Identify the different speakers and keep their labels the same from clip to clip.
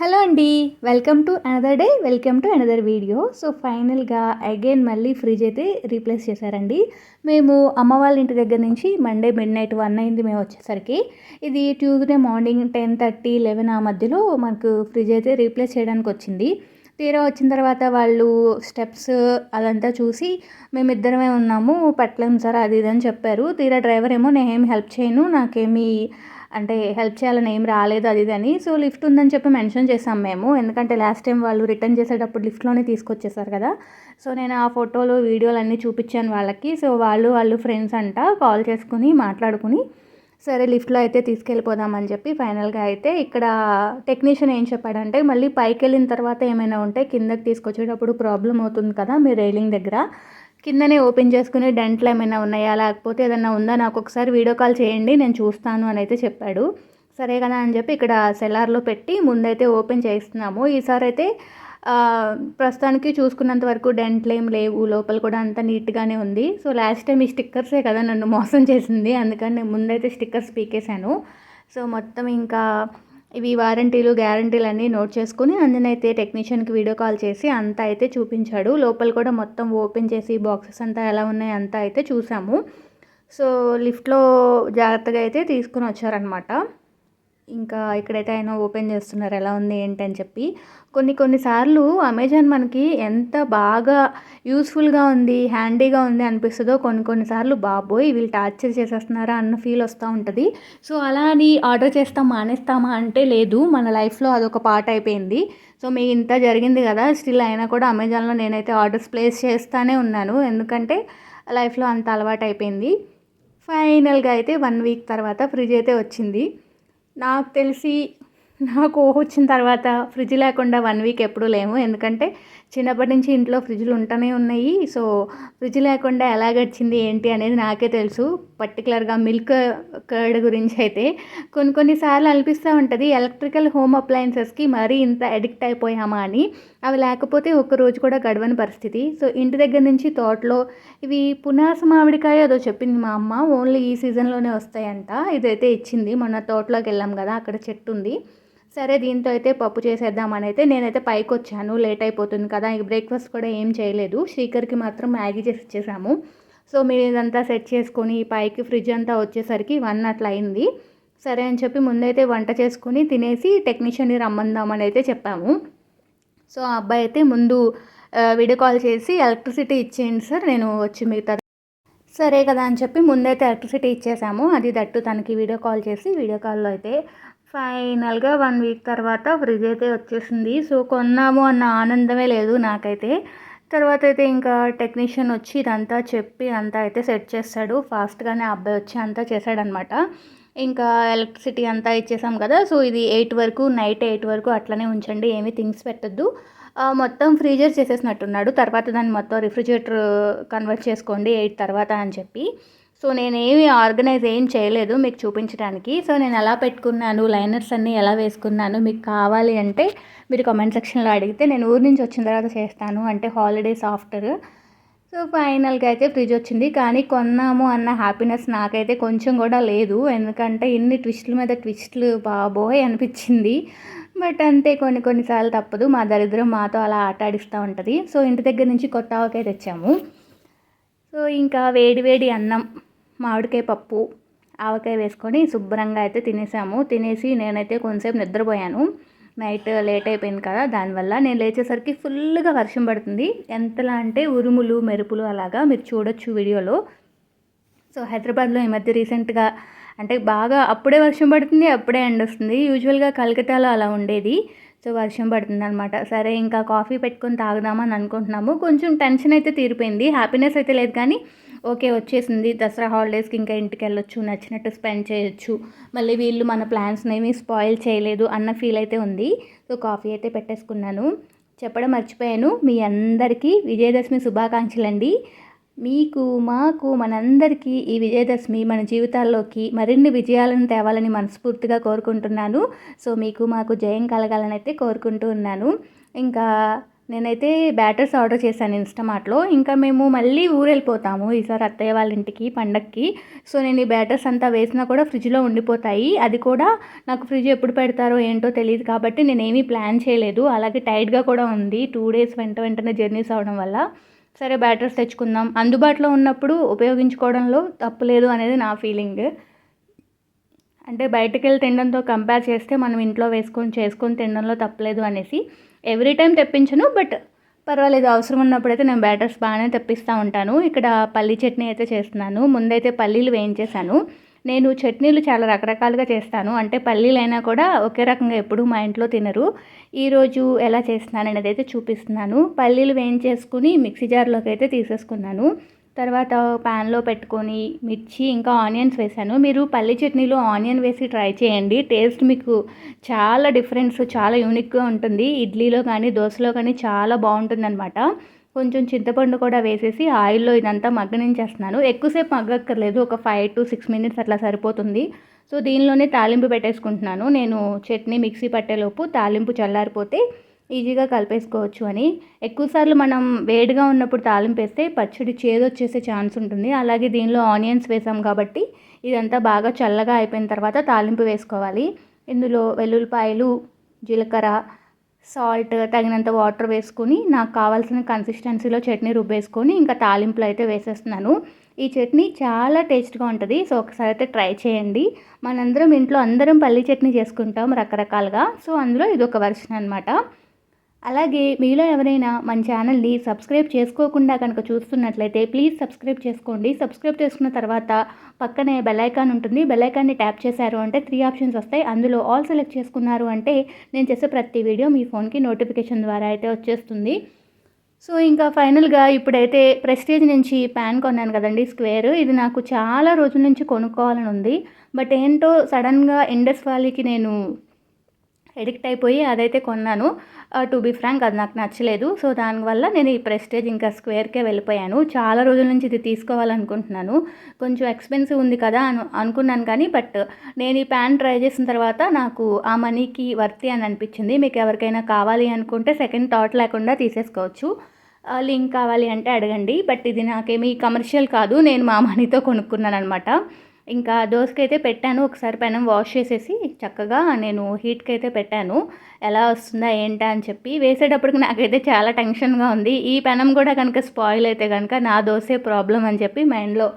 Speaker 1: Hello అండి welcome to another day welcome to another video. So ఫైనల్గా again మళ్ళీ fridge అయితే రీప్లేస్ చేశారండి. మేము అమ్మ వాళ్ళ ఇంటి దగ్గర నుంచి మండే మిడ్ నైట్ వన్ అయింది మేము వచ్చేసరికి. ఇది Tuesday morning ten thirty eleven ఆ మధ్యలో మనకు ఫ్రిడ్జ్ అయితే రీప్లేస్ చేయడానికి వచ్చింది. తీరా వచ్చిన తర్వాత వాళ్ళు స్టెప్స్ అదంతా చూసి మేమిద్దరమే ఉన్నాము పెట్టలేము సార్ అది ఇది అని చెప్పారు. తీరా డ్రైవర్ ఏమో నేనేమి హెల్ప్ చేయను నాకేమీ అంటే హెల్ప్ చేయాలని ఏం రాలేదు అది ఇది అని. సో లిఫ్ట్ ఉందని చెప్పి మెన్షన్ చేసాం మేము. ఎందుకంటే లాస్ట్ టైం వాళ్ళు రిటర్న్ చేసేటప్పుడు లిఫ్ట్లోనే తీసుకొచ్చేసారు కదా. సో నేను ఆ ఫోటోలు వీడియోలు అన్నీ చూపించాను వాళ్ళకి. సో వాళ్ళు వాళ్ళు ఫ్రెండ్స్ అంట కాల్ చేసుకుని మాట్లాడుకుని సరే లిఫ్ట్లో అయితే తీసుకెళ్ళిపోదామని చెప్పి ఫైనల్గా అయితే ఇక్కడ టెక్నీషియన్ ఏం చెప్పాడంటే మళ్ళీ పైకి వెళ్ళిన తర్వాత ఏమైనా ఉంటే కిందకి తీసుకొచ్చేటప్పుడు ప్రాబ్లం అవుతుంది కదా మీ రైలింగ్ దగ్గర. కిందనే ఓపెన్ చేసుకుని డెంట్లు ఏమైనా ఉన్నాయా? లేకపోతే ఏదైనా ఉందా? నాకు ఒకసారి వీడియో కాల్ చేయండి నేను చూస్తాను అని అయితే చెప్పాడు. సరే కదా అని చెప్పి ఇక్కడ సెలార్లో పెట్టి ముందైతే ఓపెన్ చేస్తున్నాము. ఈసారి అయితే ప్రస్తుతానికి చూసుకున్నంత వరకు డెంట్లు ఏం లేవు. లోపల కూడా అంతా నీట్గానే ఉంది. సో లాస్ట్ టైం ఈ స్టిక్కర్సే కదా నన్ను మోసం చేసింది. అందుకని నేను ముందైతే స్టిక్కర్స్ పీకేశాను. సో మొత్తం ఇంకా ఇవి వారంటీలు గ్యారంటీలు అన్నీ నోట్ చేసుకుని అందునైతే టెక్నీషియన్కి వీడియో కాల్ చేసి అంతా అయితే చూపించాడు. లోపల కూడా మొత్తం ఓపెన్ చేసి బాక్సెస్ అంతా ఎలా ఉన్నాయి అంతా అయితే చూసాము. సో లిఫ్ట్లో జాగ్రత్తగా అయితే తీసుకుని వచ్చారనమాట ఇంకా ఇక్కడైతే ఆయన ఓపెన్ చేస్తున్నారు ఎలా ఉంది ఏంటి అని చెప్పి. కొన్ని కొన్నిసార్లు అమెజాన్ మనకి ఎంత బాగా యూస్ఫుల్గా ఉంది హ్యాండీగా ఉంది అనిపిస్తుందో కొన్ని కొన్నిసార్లు బాబోయ్ వీళ్ళు టార్చర్ చేసేస్తున్నారా అన్న ఫీల్ వస్తూ ఉంటుంది. సో అలా అని ఆర్డర్ చేస్తాం మానేస్తామా అంటే లేదు మన లైఫ్లో అదొక పార్ట్ అయిపోయింది. సో మీ ఇంత జరిగింది కదా స్టిల్ అయినా కూడా అమెజాన్లో నేనైతే ఆర్డర్స్ ప్లేస్ చేస్తూనే ఉన్నాను ఎందుకంటే లైఫ్లో అంత అలవాటు అయిపోయింది. ఫైనల్గా అయితే వన్ వీక్ తర్వాత ఫ్రిడ్జ్ అయితే వచ్చింది. నాకు తెలిసి నాకు వచ్చిన తర్వాత ఫ్రిడ్జ్ లేకుండా వన్ వీక్ ఎప్పుడూ లేము. ఎందుకంటే చిన్నప్పటి నుంచి ఇంట్లో ఫ్రిడ్జ్లు ఉంటూనే ఉన్నాయి. సో ఫ్రిడ్జ్ లేకుండా ఎలా గడిచింది ఏంటి అనేది నాకే తెలుసు. పర్టికులర్గా మిల్క్ కర్డ్ గురించి అయితే కొన్ని కొన్నిసార్లు అనిపిస్తూ ఉంటుంది ఎలక్ట్రికల్ హోమ్ అప్లయన్సెస్కి మరీ ఇంత అడిక్ట్ అయిపోయామా అని. అవి లేకపోతే ఒక్కరోజు రోజు కూడా గడవని పరిస్థితి. సో ఇంటి దగ్గర నుంచి తోటలో ఇవి పునాస మామిడికాయ ఏదో చెప్పింది మా అమ్మ. ఓన్లీ ఈ సీజన్లోనే వస్తాయంట. ఇదైతే ఇచ్చింది. మొన్న తోటలోకి వెళ్ళాం కదా అక్కడ చెట్టు ఉంది. సరే దీంతో అయితే పప్పు చేసేద్దామని అయితే నేనైతే పైకి వచ్చాను లేట్ అయిపోతుంది కదా ఇంక బ్రేక్ఫాస్ట్ కూడా ఏం చేయలేదు. శ్రీకర్కి మాత్రం మ్యాగీ చేసి ఇచ్చేసాము. సో మీరు ఇదంతా సెట్ చేసుకొని పైకి ఫ్రిడ్జ్ అంతా వచ్చేసరికి వన్ అట్లా అయింది. సరే అని చెప్పి ముందైతే వంట చేసుకుని తినేసి టెక్నీషియన్ని రమ్మందామని అయితే చెప్పాము. సో ఆ అబ్బాయి అయితే ముందు వీడియో కాల్ చేసి ఎలక్ట్రిసిటీ ఇచ్చేయండి సార్ నేను వచ్చి మిగతా సరే కదా అని చెప్పి ముందైతే ఎలక్ట్రిసిటీ ఇచ్చేసాము. అది దట్టు తనకి వీడియో కాల్ చేసి వీడియో కాల్లో అయితే ఫైనల్గా వన్ వీక్ తర్వాత ఫ్రిడ్జ్ అయితే వచ్చేసింది. సో కొన్నాము అన్న ఆనందమే లేదు నాకైతే. తర్వాత అయితే ఇంకా టెక్నీషియన్ వచ్చి ఇదంతా చెప్పి అంతా అయితే సెట్ చేస్తాడు. ఫాస్ట్గానే అబ్బాయి వచ్చి అంతా చేశాడనమాట ఇంకా ఎలక్ట్రిసిటీ అంతా ఇచ్చేసాం కదా సో ఇది ఎయిట్ వరకు నైట్ ఎయిట్ వరకు అట్లనే ఉంచండి ఏమీ థింగ్స్ పెట్టద్దు. మొత్తం ఫ్రీజర్ చేసేసినట్టున్నాడు. తర్వాత దాన్ని మొత్తం రిఫ్రిజిరేటర్ కన్వర్ట్ చేసుకోండి ఎయిట్ తర్వాత అని చెప్పి. సో నేనేమి ఆర్గనైజ్ ఏం చేయలేదు మీకు చూపించడానికి. సో నేను ఎలా పెట్టుకున్నాను లైనర్స్ అన్నీ ఎలా వేసుకున్నాను మీకు కావాలి అంటే మీరు కామెంట్ సెక్షన్లో అడిగితే నేను ఊరి నుంచి వచ్చిన తర్వాత చేస్తాను అంటే హాలిడేస్ ఆఫ్టర్. సో ఫైనల్గా అయితే ఫ్రిడ్జ్ వచ్చింది. కానీ కొన్నాము అన్న హ్యాపీనెస్ నాకైతే కొంచెం కూడా లేదు. ఎందుకంటే ఇన్ని ట్విస్టుల మీద ట్విస్టులు బాబోయ్ అనిపించింది. బట్ అంతే కొన్ని కొన్నిసార్లు తప్పదు. మా దరిద్రం మాతో అలా ఆట ఆడిస్తూ ఉంటుంది. సో ఇంటి దగ్గర నుంచి కొత్త ఆవకాయ తెచ్చాము. సో ఇంకా వేడి వేడి అన్నం మామిడికాయ పప్పు ఆవకాయ వేసుకొని శుభ్రంగా అయితే తినేసాము. తినేసి నేనైతే కొంచెంసేపు నిద్రపోయాను. నైట్ లేట్ అయిపోయింది కదా దానివల్ల నేను లేచేసరికి ఫుల్గా వర్షం పడుతుంది. ఎంతలా అంటే ఉరుములు మెరుపులు అలాగా మీరు చూడొచ్చు వీడియోలో. సో హైదరాబాద్లో ఈ మధ్య రీసెంట్గా అంటే బాగా అప్పుడే వర్షం పడుతుంది అప్పుడే ఎండ్ వస్తుంది. యూజువల్గా కలకత్తాలో అలా ఉండేది. సో వర్షం పడుతుంది అనమాట సరే ఇంకా కాఫీ పెట్టుకొని తాగుదామని అనుకుంటున్నాము. కొంచెం టెన్షన్ అయితే తీరిపోయింది. హ్యాపీనెస్ అయితే లేదు కానీ ఓకే వచ్చేసింది. దసరా హాలిడేస్కి ఇంకా ఇంటికి వెళ్ళొచ్చు నచ్చినట్టు స్పెండ్ చేయొచ్చు. మళ్ళీ వీళ్ళు మన ప్లాన్స్ని ఏమీ స్పాయిల్ చేయలేదు అన్న ఫీల్ అయితే ఉంది. సో కాఫీ అయితే పెట్టేసుకున్నాను. చెప్పడం మర్చిపోయాను. మీ అందరికీ విజయదశమి శుభాకాంక్షలు అండి మీకు మాకు మనందరికీ ఈ విజయదశమి మన జీవితాల్లోకి మరిన్ని విజయాలను తేవాలని మనస్ఫూర్తిగా కోరుకుంటున్నాను. సో మీకు మాకు జయం కలగాలని అయితే కోరుకుంటూ ఉన్నాను. ఇంకా నేనైతే బ్యాటర్స్ ఆర్డర్ చేశాను ఇన్స్టామార్ట్లో. ఇంకా మేము మళ్ళీ ఊరు వెళ్ళిపోతాము ఈసారి అత్తయ్య వాళ్ళ ఇంటికి పండక్కి. సో నేను ఈ బ్యాటర్స్ అంతా వేసినా కూడా ఫ్రిడ్జ్లో ఉండిపోతాయి. అది కూడా నాకు ఫ్రిడ్జ్ ఎప్పుడు పెడతారో ఏంటో తెలియదు కాబట్టి నేనేమీ ప్లాన్ చేయలేదు. అలాగే టైట్గా కూడా ఉంది. టూ డేస్ వెంట వెంటనే జర్నీస్ అవడం వల్ల. సరే బ్యాటర్స్ తెచ్చుకుందాం. అందుబాటులో ఉన్నప్పుడు ఉపయోగించుకోవడంలో తప్పులేదు అనేది నా ఫీలింగ్. అంటే బయటకు వెళ్ళి తినడంతో కంపేర్ చేస్తే మనం ఇంట్లో వేసుకొని చేసుకొని తినడంలో తప్పలేదు అనేసి. ఎవ్రీ టైం తెప్పించను బట్ పర్వాలేదు అవసరం ఉన్నప్పుడైతే నేను బ్యాటర్స్ బాగానే తెప్పిస్తూ ఉంటాను. ఇక్కడ పల్లీ చట్నీ అయితే చేస్తున్నాను. ముందైతే పల్లీలు వేయించేసాను నేను చట్నీలు చాలా రకరకాలుగా చేస్తాను. అంటే పల్లీలైనా కూడా ఒకే రకంగా ఎప్పుడూ మా ఇంట్లో తినరు. ఈరోజు ఎలా చేస్తున్నాను అనేది అయితే చూపిస్తున్నాను. పల్లీలు వేయించేసుకుని మిక్సీ జార్లోకి అయితే తీసేసుకున్నాను. తర్వాత ప్యాన్లో పెట్టుకొని మిర్చి ఇంకా ఆనియన్స్ వేసాను మీరు పల్లి చట్నీలో ఆనియన్ వేసి ట్రై చేయండి. టేస్ట్ మీకు చాలా డిఫరెన్స్ చాలా యూనిక్గా ఉంటుంది. ఇడ్లీలో కానీ దోశలో కానీ చాలా బాగుంటుందన్నమాట. కొంచెం చింతపండు కూడా వేసేసి ఆయిల్లో ఇదంతా మగ్గనించేస్తున్నాను. ఎక్కువసేపు మగ్గక్కర్లేదు. ఒక ఫైవ్ టు సిక్స్ మినిట్స్ అట్లా సరిపోతుంది. సో దీనిలోనే తాలింపు పెట్టేసుకుంటున్నాను. నేను చట్నీ మిక్సీ పట్టేలోపు తాలింపు చల్లారిపోతే ఈజీగా కలిపేసుకోవచ్చు అని. ఎక్కువసార్లు మనం వేడిగా ఉన్నప్పుడు తాలింపు వేస్తే పచ్చడి చేదొచ్చేసే ఛాన్స్ ఉంటుంది. అలాగే దీనిలో ఆనియన్స్ వేసాం కాబట్టి ఇదంతా బాగా చల్లగా అయిపోయిన తర్వాత తాలింపు వేసుకోవాలి. ఇందులో వెల్లుల్లిపాయలు జీలకర్ర సాల్ట్ తగినంత వాటర్ వేసుకొని నాకు కావాల్సిన కన్సిస్టెన్సీలో చట్నీ రుబ్బేసుకొని ఇంకా తాలింపులు అయితే వేసేస్తున్నాను. ఈ చట్నీ చాలా టేస్ట్గా ఉంటుంది. సో ఒకసారి అయితే ట్రై చేయండి. మనందరం ఇంట్లో అందరం పల్లి చట్నీ చేసుకుంటాం రకరకాలుగా. సో అందులో ఇది ఒక వర్షన్ అనమాట అలాగే మీలో ఎవరైనా మన ఛానల్ని సబ్స్క్రైబ్ చేసుకోకుండా కనుక చూస్తున్నట్లయితే ప్లీజ్ సబ్స్క్రైబ్ చేసుకోండి. సబ్స్క్రైబ్ చేసుకున్న తర్వాత పక్కనే బెల్లైకాన్ ఉంటుంది. బెల్లైకాన్ని ట్యాప్ చేశారు అంటే త్రీ ఆప్షన్స్ వస్తాయి. అందులో ఆల్ సెలెక్ట్ చేసుకున్నారు అంటే నేను చేసే ప్రతి వీడియో మీ ఫోన్కి నోటిఫికేషన్ ద్వారా అయితే వచ్చేస్తుంది. సో ఇంకా ఫైనల్గా ఇప్పుడైతే ప్రెస్టేజ్ నుంచి ప్యాన్ కొన్నాను కదండి స్క్వేర్. ఇది నాకు చాలా రోజుల నుంచి కొనుక్కోవాలని ఉంది. బట్ ఏంటో సడన్గా ఇండస్ వ్యాలీకి నేను ఎడిక్ట్ అయిపోయి అదైతే కొన్నాను. టు బీ ఫ్రాంక్ అది నాకు నచ్చలేదు. సో దానివల్ల నేను ఈ ప్రెస్టేజ్ ఇంకా స్క్వేర్కే వెళ్ళిపోయాను. చాలా రోజుల నుంచి ఇది తీసుకోవాలనుకుంటున్నాను. కొంచెం ఎక్స్పెన్సివ్ ఉంది కదా అను అనుకున్నాను కానీ బట్ నేను ఈ ప్యాంట్ ట్రై చేసిన తర్వాత నాకు ఆ మనీకి వర్తి అని అనిపించింది. మీకు ఎవరికైనా కావాలి అనుకుంటే సెకండ్ థాట్ లేకుండా తీసేసుకోవచ్చు. లింక్ కావాలి అంటే అడగండి. బట్ ఇది నాకేమీ కమర్షియల్ కాదు. నేను మా మనీతో కొనుక్కున్నాను అనమాట ఇంకా దోసకైతే అయితే పెట్టాను. ఒకసారి పెనం వాష్ చేసేసి చక్కగా నేను హీట్కి అయితే పెట్టాను. ఎలా వస్తుందా ఏంటా అని చెప్పి వేసేటప్పటికి నాకైతే చాలా టెన్షన్గా ఉంది. ఈ పెనం కూడా కనుక స్పాయిల్ అయితే కనుక నా దోసే ప్రాబ్లం అని చెప్పి మైండ్లో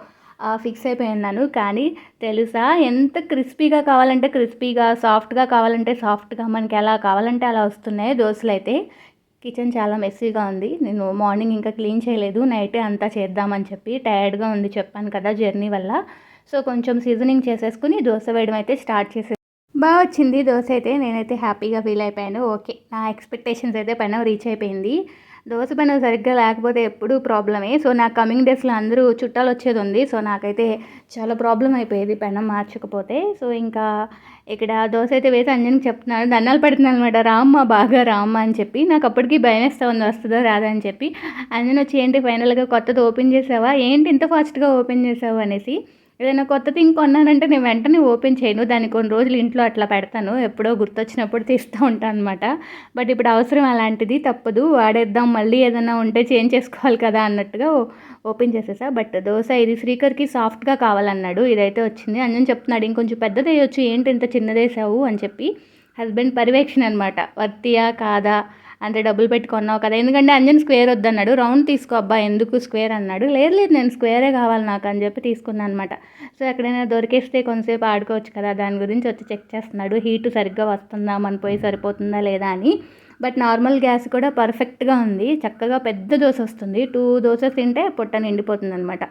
Speaker 1: ఫిక్స్ అయిపోయినాను కానీ తెలుసా ఎంత క్రిస్పీగా కావాలంటే క్రిస్పీగా సాఫ్ట్గా కావాలంటే సాఫ్ట్గా మనకి ఎలా కావాలంటే అలా వస్తున్నాయి దోశలు అయితే. కిచెన్ చాలా మెస్సీగా ఉంది. నేను మార్నింగ్ ఇంకా క్లీన్ చేయలేదు. నైట్ అంతా చేద్దామని చెప్పి టైర్డ్గా ఉంది చెప్పాను కదా జర్నీ వల్ల. సో కొంచెం సీజనింగ్ చేసేసుకుని దోశ వేయడం అయితే స్టార్ట్ చేసే బాగా వచ్చింది దోశ అయితే నేనైతే హ్యాపీగా ఫీల్ అయిపోయాను. ఓకే నా ఎక్స్పెక్టేషన్స్ అయితే పైన రీచ్ అయిపోయింది. దోశ పైన సరిగ్గా లేకపోతే ఎప్పుడూ ప్రాబ్లమే సో నా కమింగ్ డేస్లో అందరూ చుట్టాలు వచ్చేది ఉంది. సో నాకైతే చాలా ప్రాబ్లం అయిపోయేది పెనం మార్చకపోతే. సో ఇంకా ఇక్కడ దోశ అయితే వేసి అంజనికి చెప్తున్నాను. దండాలు పెడుతున్నాను అనమాట రామ్మ బాగా రామ్మ అని చెప్పి. నాకు అప్పటికి భయం వేస్తా ఉంది. వస్తుందో రాదా అని చెప్పి. అంజన్ వచ్చి ఏంటి ఫైనల్గా కొత్తది ఓపెన్ చేసావా? ఏంటి ఇంత ఫాస్ట్గా ఓపెన్ చేసావు? అనేసి. ఏదైనా కొత్త థింగ్ కొన్నానంటే నేను వెంటనే ఓపెన్ చేయను. దాన్ని కొన్ని రోజులు ఇంట్లో అట్లా పెడతాను. ఎప్పుడో గుర్తొచ్చినప్పుడు తీస్తూ ఉంటాను అనమాట బట్ ఇప్పుడు అవసరం అలాంటిది తప్పదు. వాడేద్దాం మళ్ళీ ఏదైనా ఉంటే చేంజ్ చేసుకోవాలి కదా అన్నట్టుగా ఓపెన్ చేసేసా. బట్ దోశ ఇది శ్రీకర్కి సాఫ్ట్గా కావాలన్నాడు. ఇదైతే వచ్చింది. అని చెప్తున్నాడు ఇంకొంచెం పెద్దది వేయొచ్చు ఏంటి ఇంత చిన్నదేసావు? అని చెప్పి. హస్బెండ్ పర్యవేక్షణ అనమాట వర్తియా కాదా? అంటే డబ్బులు పెట్టి కొన్నావు కదా. ఎందుకంటే అంజన్ స్క్వేర్ వద్దన్నాడు. రౌండ్ తీసుకో అబ్బా ఎందుకు స్క్వేర్ అన్నాడు. లేదు లేదు నేను స్క్వేరే కావాలి నాకు అని చెప్పి తీసుకున్నాను అనమాట సో ఎక్కడైనా దొరికేస్తే కొంతసేపు ఆడుకోవచ్చు కదా. దాని గురించి వచ్చి చెక్ చేస్తున్నాడు. హీట్ సరిగ్గా వస్తుందా? మన పోయి సరిపోతుందా లేదా అని. బట్ నార్మల్ గ్యాస్ కూడా పర్ఫెక్ట్గా ఉంది. చక్కగా పెద్ద దోశ వస్తుంది. టూ దోశ తింటే పొట్ట నిండిపోతుంది అనమాట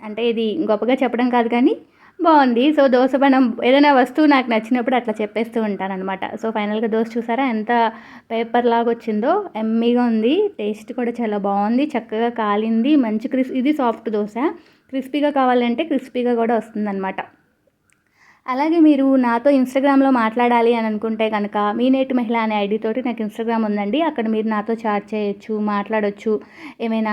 Speaker 1: అంటే ఇది గొప్పగా చెప్పడం కాదు కానీ బాగుంది. సో దోశ మనం ఏదైనా వస్తువు నాకు నచ్చినప్పుడు అట్లా చెప్పేస్తూ ఉంటాను అనమాట సో ఫైనల్గా దోశ చూసారా? ఎంత పేపర్ లాగా వచ్చిందో. ఎమ్మీగా ఉంది. టేస్ట్ కూడా చాలా బాగుంది. చక్కగా కాలింది. మంచి క్రిస్ ఇది సాఫ్ట్ దోశ. క్రిస్పీగా కావాలంటే క్రిస్పీగా కూడా వస్తుందన్నమాట. అలాగే మీరు నాతో ఇన్స్టాగ్రామ్లో మాట్లాడాలి అని అనుకుంటే కనుక మీ నేటి మహిళ అనే ఐడి తోటి నాకు ఇన్స్టాగ్రామ్ ఉందండి. అక్కడ మీరు నాతో చాట్ చేయొచ్చు మాట్లాడొచ్చు ఏమైనా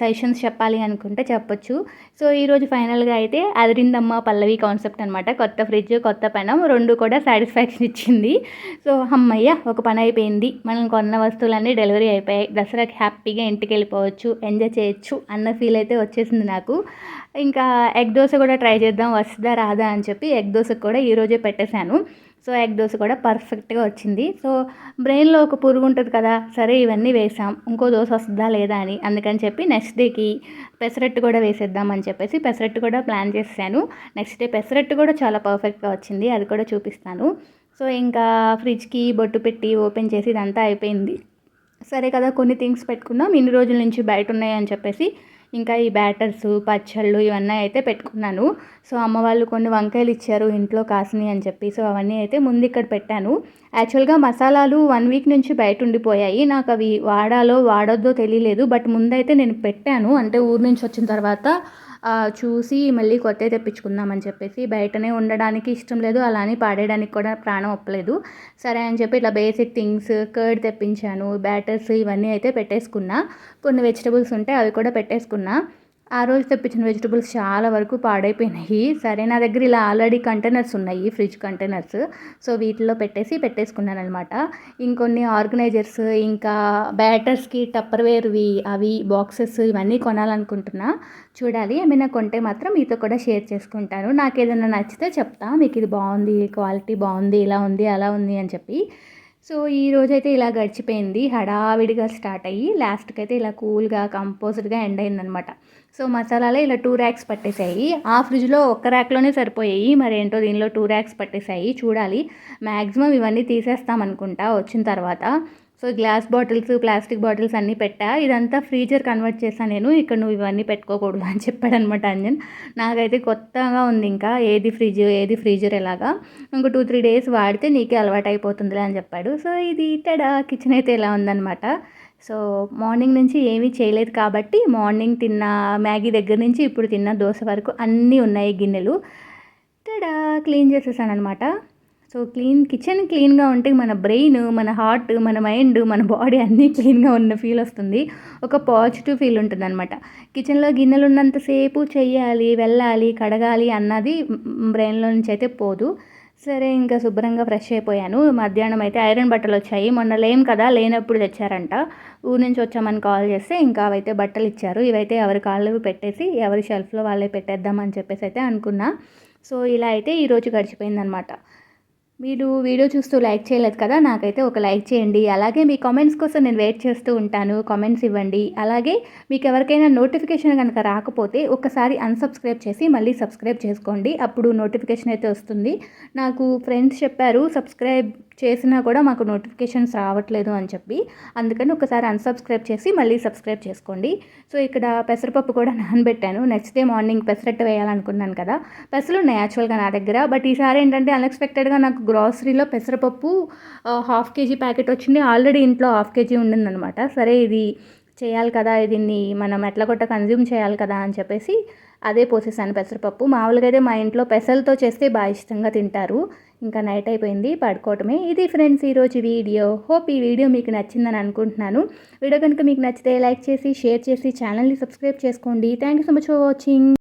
Speaker 1: సజెషన్స్ చెప్పాలి అనుకుంటే చెప్పొచ్చు. సో ఈరోజు ఫైనల్గా అయితే అదిరిందమ్మ పల్లవి కాన్సెప్ట్ అనమాట కొత్త ఫ్రిడ్జ్ కొత్త పెనం రెండు కూడా సాటిస్ఫాక్షన్ ఇచ్చింది. సో అమ్మయ్య ఒక పని అయిపోయింది. మనం కొన్న వస్తువులన్నీ డెలివరీ అయిపోయాయి. దసరాకి హ్యాపీగా ఇంటికి వెళ్ళిపోవచ్చు ఎంజాయ్ చేయొచ్చు అన్న ఫీల్ అయితే వచ్చేసింది నాకు. ఇంకా ఎగ్ దోశ కూడా ట్రై చేద్దాం వస్తుందా రాదా అని చెప్పి ఎగ్ దోశకు కూడా ఈరోజే పెట్టేశాను. సో ఎగ్ దోశ కూడా పర్ఫెక్ట్గా వచ్చింది. సో బ్రెయిన్లో ఒక పురుగు ఉంటుంది కదా సరే ఇవన్నీ వేసాం ఇంకో దోశ వస్తుందా లేదా అని అందుకని చెప్పి నెక్స్ట్ డేకి పెసరట్టు కూడా వేసేద్దాం అని చెప్పేసి పెసరట్టు కూడా ప్లాన్ చేశాను నెక్స్ట్ డే పెసరట్టు కూడా చాలా పర్ఫెక్ట్గా వచ్చింది అది కూడా చూపిస్తాను. సో ఇంకా ఫ్రిడ్జ్కి బొట్టు పెట్టి ఓపెన్ చేసి ఇదంతా అయిపోయింది. సరే కదా కొన్ని థింగ్స్ పెట్టుకుందాం ఇన్ని రోజుల నుంచి బయట ఉన్నాయని చెప్పేసి ఇంకా ఈ బ్యాటర్స్ పచ్చళ్ళు ఇవన్నీ అయితే పెట్టుకున్నాను. సో అమ్మ వాళ్ళు కొన్ని వంకాయలు ఇచ్చారు ఇంట్లో కాసినాయి అని చెప్పి. సో అవన్నీ అయితే ముందు ఇక్కడ పెట్టాను. యాక్చువల్గా మసాలాలు వన్ వీక్ నుంచి బయట ఉండిపోయాయి. నాకు అవి వాడాలో వాడొద్దో తెలియలేదు. బట్ ముందైతే నేను పెట్టాను. అంటే ఊరు నుంచి వచ్చిన తర్వాత చూసి మళ్ళీ కొత్త తెప్పించుకుందామని చెప్పేసి బయటనే ఉండడానికి ఇష్టం లేదు. అలానే పాడేయడానికి కూడా ప్రాణం ఒప్పలేదు. సరే అని చెప్పి ఇట్లా బేసిక్ థింగ్స్ కర్డ్ తెప్పించాను బ్యాటర్స్ ఇవన్నీ అయితే పెట్టేసుకున్నా. కొన్ని వెజిటబుల్స్ ఉంటే అవి కూడా పెట్టేసుకున్నా. ఆ రోజు తెప్పించిన వెజిటబుల్స్ చాలా వరకు పాడైపోయినాయి. సరే నా దగ్గర ఇలా ఆల్రెడీ కంటైనర్స్ ఉన్నాయి ఫ్రిడ్జ్ కంటైనర్స్. సో వీటిలో పెట్టేసి పెట్టేసుకున్నాను అనమాట ఇంకొన్ని ఆర్గనైజర్స్ ఇంకా బ్యాటర్స్కి టప్పర్వేర్వి అవి బాక్సెస్ ఇవన్నీ కొనాలనుకుంటున్నా. చూడాలి ఏమైనా కొంటే మాత్రం మీతో కూడా షేర్ చేసుకుంటాను. నాకు ఏదైనా నచ్చితే చెప్తా. మీకు ఇది బాగుంది క్వాలిటీ బాగుంది ఇలా ఉంది అలా ఉంది అని చెప్పి. సో ఈ రోజైతే ఇలా గడిచిపోయింది. హడావిడిగా స్టార్ట్ అయ్యి లాస్ట్కి అయితే ఇలా కూల్గా కంపోజ్డ్గా ఎండ్ అయిందనమాట. సో మసాలాలో ఇలా టూ ర్యాక్స్ పట్టేసాయి ఆ ఫ్రిడ్జ్లో ఒక్క ర్యాక్లోనే సరిపోయాయి. మరి ఏంటో దీనిలో టూ ర్యాక్స్ పట్టేసాయి చూడాలి. మ్యాక్సిమం ఇవన్నీ తీసేస్తామనుకుంటా వచ్చిన తర్వాత. So glass bottles plastic bottles అన్నీ పెట్టా. ఇదంతా ఫ్రీజర్ కన్వర్ట్ చేశాను నేను. ఇక్కడ నువ్వు ఇవన్నీ పెట్టుకోకూడదు అని చెప్పాడు అనమాట అంజన్. నాకైతే కొత్తగా ఉంది ఇంకా. ఏది ఫ్రిడ్జ్ ఏది ఫ్రీజర్ ఎలాగా. ఇంకో టూ త్రీ డేస్ వాడితే నీకే అలవాటు అయిపోతుందిలే అని చెప్పాడు. సో ఇది ఇట్టడా? కిచెన్ అయితే ఎలా ఉందన్నమాట. సో మార్నింగ్ నుంచి ఏమీ చేయలేదు కాబట్టి మార్నింగ్ తిన్న మ్యాగీ దగ్గర నుంచి ఇప్పుడు తిన్న దోశ వరకు అన్నీ ఉన్నాయి గిన్నెలు. తడా క్లీన్ చేసేసాను అనమాట సో క్లీన్ కిచెన్ క్లీన్గా ఉంటే మన బ్రెయిన్ మన హార్ట్ మన మైండ్ మన బాడీ అన్నీ క్లీన్గా ఉన్న ఫీల్ వస్తుంది. ఒక పాజిటివ్ ఫీల్ ఉంటుంది అనమాట కిచెన్లో గిన్నెలు ఉన్నంతసేపు చేయాలి వెళ్ళాలి కడగాలి అన్నది బ్రెయిన్లో నుంచి అయితే పోదు. సరే ఇంకా శుభ్రంగా ఫ్రెష్ అయిపోయాను. మధ్యాహ్నం అయితే ఐరన్ బట్టలు వచ్చాయి. మొన్న లేం కదా లేనప్పుడు తెచ్చారంట. ఊరి నుంచి వచ్చామని కాల్ చేస్తే ఇంకా అవైతే బట్టలు ఇచ్చారు. ఇవైతే ఎవరి కాళ్ళు పెట్టేసి ఎవరి షెల్ఫ్లో వాళ్ళే పెట్టేద్దామని చెప్పేసి అయితే అనుకున్నా. సో ఇలా అయితే ఈరోజు గడిచిపోయిందనమాట మీరు వీడియో చూస్తూ లైక్ చేయలేదు కదా నాకైతే ఒక లైక్ చేయండి. అలాగే మీ కామెంట్స్ కోసం నేను వెయిట్ చేస్తూ ఉంటాను. కామెంట్స్ ఇవ్వండి. అలాగే మీకు ఎవరికైనా నోటిఫికేషన్ కనుక రాకపోతే ఒకసారి అన్సబ్స్క్రైబ్ చేసి మళ్ళీ సబ్స్క్రైబ్ చేసుకోండి. అప్పుడు నోటిఫికేషన్ అయితే వస్తుంది. నాకు ఫ్రెండ్స్ చెప్పారు సబ్స్క్రైబ్ చేసినా కూడా మాకు నోటిఫికేషన్స్ రావట్లేదు అని చెప్పి అందుకని ఒకసారి అన్సబ్స్క్రైబ్ చేసి మళ్ళీ సబ్స్క్రైబ్ చేసుకోండి. సో ఇక్కడ పెసరపప్పు కూడా నానబెట్టాను. నెక్స్ట్ డే మార్నింగ్ పెసరట్టు వేయాలనుకున్నాను కదా పెసలు ఉన్నాయి యాక్చువల్గా నా దగ్గర. బట్ ఈసారి ఏంటంటే అన్ఎక్స్పెక్టెడ్గా నాకు గ్రాసరీలో పెసరపప్పు హాఫ్ కేజీ ప్యాకెట్ వచ్చింది. ఆల్రెడీ ఇంట్లో హాఫ్ కేజీ ఉండిందనమాట. సరే ఇది చేయాలి కదా దీన్ని మనం ఎట్లా కొట్ట కన్జ్యూమ్ చేయాలి కదా అని చెప్పేసి అదే పోసేసాను పెసరపప్పు. మామూలుగా అయితే మా ఇంట్లో పెసలతో చేస్తే బాగా ఇష్టంగా తింటారు. ఇంకా నైట్ అయిపోయింది పడుకోవటమే. ఇది ఫ్రెండ్స్ ఈరోజు వీడియో. హోప్ ఈ వీడియో మీకు నచ్చిందని అనుకుంటున్నాను. వీడియో కనుక మీకు నచ్చితే లైక్ చేసి షేర్ చేసి ఛానల్ని సబ్స్క్రైబ్ చేసుకోండి. Thank you so much for watching